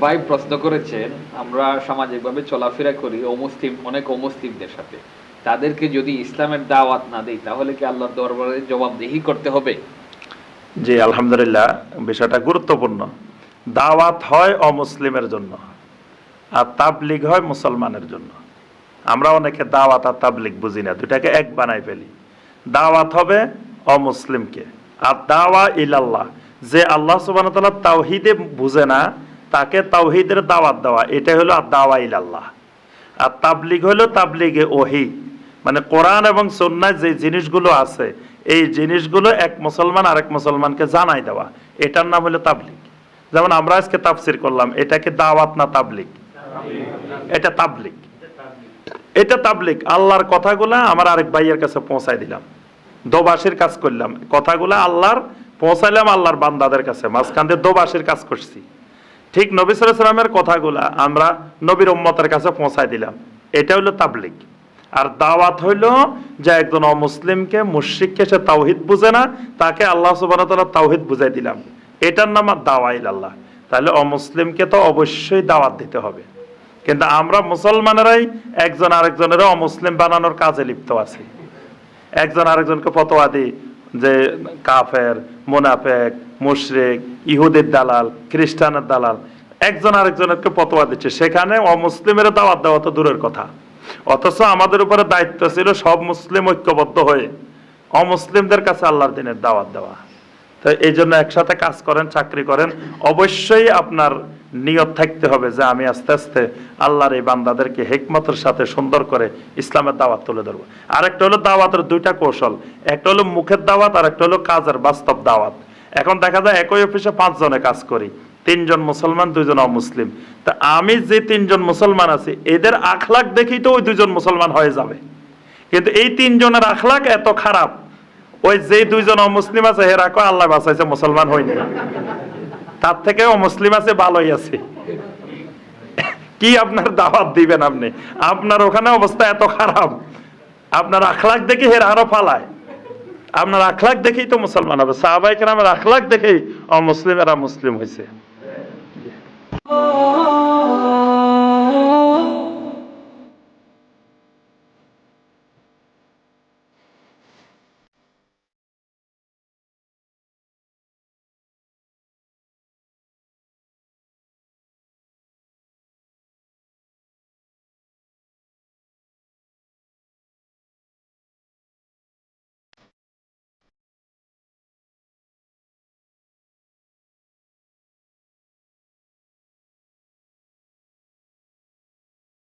ভাই প্রশ্ন করেছেন, আমরা সামাজিকভাবে চলাফেরা করি অমুসলিম, অনেক অমুসলিমদের সাথে। তাদেরকে যদি ইসলামের দাওয়াত না দেই, তাহলে কি আল্লাহ দরবারে জবাবদেহি করতে হবে? জি, আলহামদুলিল্লাহ, বিষয়টা গুরুত্বপূর্ণ। দাওয়াত হয় অমুসলিমের জন্য, আর তাবলিগ হয় মুসলমানের জন্য। আমরা অনেকে দাওয়াত আর তাবলিগ বুঝি না দুটাকে এক বানাই ফেলি। দাওয়াত হবে অমুসলিমকে। আর দাওয়া ইলাল্লাহ। যে আল্লাহ সুবান তাওহিদে বুঝে না, তাকে তাওহিদের দাওয়াত দেওয়া। এটা হলো আর দাওয়া ইলাল্লাহ। আর তাবলিগ হলো তাবলিগে ওহি। মানে কোরআন এবং সন্ন্যায় যে জিনিসগুলো আছে, এই জিনিসগুলো এক মুসলমান আরেক মুসলমানকে জানাই দেওয়া। এটার নাম হলো তাবলিগ। যেমন আমরা আজকে তাফসির করলাম এটাকে দাওয়াত না তাবলিগ? এটা তাবলিগ। এটা তাবলিক আল্লাহর কথাগুলা আমার আরেক ভাইয়ের কাছে পৌঁছাই দিলাম। দোবাসের কাজ করলাম। কথাগুলা আল্লাহর, পৌঁছাইলাম আল্লাহর বান্দাদের কাছে। মাঝখান দিয়ে দোবাসের কাজ করছি। ঠিক নবী সালামের কথাগুলা আমরা নবীর উম্মতের কাছে পৌঁছাই দিলাম। এটা হলো তাবলিগ। আর দাওয়াত হইল যে একজন অমুসলিমকে মুশরিককে সে তাওহিদ বুঝে না, তাকে আল্লাহ সুবহানাহু ওয়া তাআলা তাওহিদ বুঝাই দিলাম। এটার নাম দাওয়াইল আল্লাহ তাহলে অমুসলিমকে তো অবশ্যই দাওয়াত দিতে হবে। কিন্তু আমরা মুসলমানেরাই একজন আরেকজনের অমুসলিম বানানোর কাজে লিপ্ত আছি। একজন আরেকজনকে ফতোয়া দিই যে কাফের, মুনাফেক, মুশরিক, ইহুদের দালাল, খ্রিস্টানের দালাল। একজন আরেকজনকে ফতোয়া দিচ্ছে। সেখানে অমুসলিমের দাওয়াত দেওয়া তো দূরের কথা। অথচ আমাদের উপরে দায়িত্ব ছিল সব মুসলিম ঐক্যবদ্ধ হয়ে অমুসলিমদের কাছে আল্লাহর দিনের দাওয়াত দেওয়া। তো এই জন্য একসাথে কাজ করেন, চাকরি করেন। অবশ্যই আপনার নিয়ত থাকতে হবে যে আমি আস্তে আস্তে আল্লাহর এই বান্দাদেরকে হেকমতের সাথে সুন্দর করে ইসলামের দাওয়াত তুলে ধরবো। আরেকটা হলো দাওয়াতের দুইটা কৌশল। একটা হলো মুখের দাওয়াত আর একটা হলো কাজের বাস্তব দাওয়াত। এখন দেখা যায় একই অফিসে পাঁচজনে কাজ করি, তিনজন মুসলমান, দুইজন অমুসলিম। তা আমি যে তিনজন মুসলমান আছি, এদের আখলাক দেখেই তো ওই দুইজন মুসলমান হয়ে যাবে। কিন্তু এই তিনজনের আখলাক এত খারাপ, ওই যে দুইজন অমুসলিম আছে, হেরা কয়, আল্লাহ বাঁচাইছে, মুসলমান হয়নি। তার থেকেও মুসলিম আছে, ভালোই আছে। কি আপনার দাওয়াত দিবেন আপনি? আপনার ওখানে অবস্থা এত খারাপ। আপনার আখলাক দেখে হের আরও ফালায়। আপনার আখলাক দেখেই তো মুসলমান হবে। সাহাবাই আমার আখলাক দেখেই অমুসলিম এরা মুসলিম হয়েছে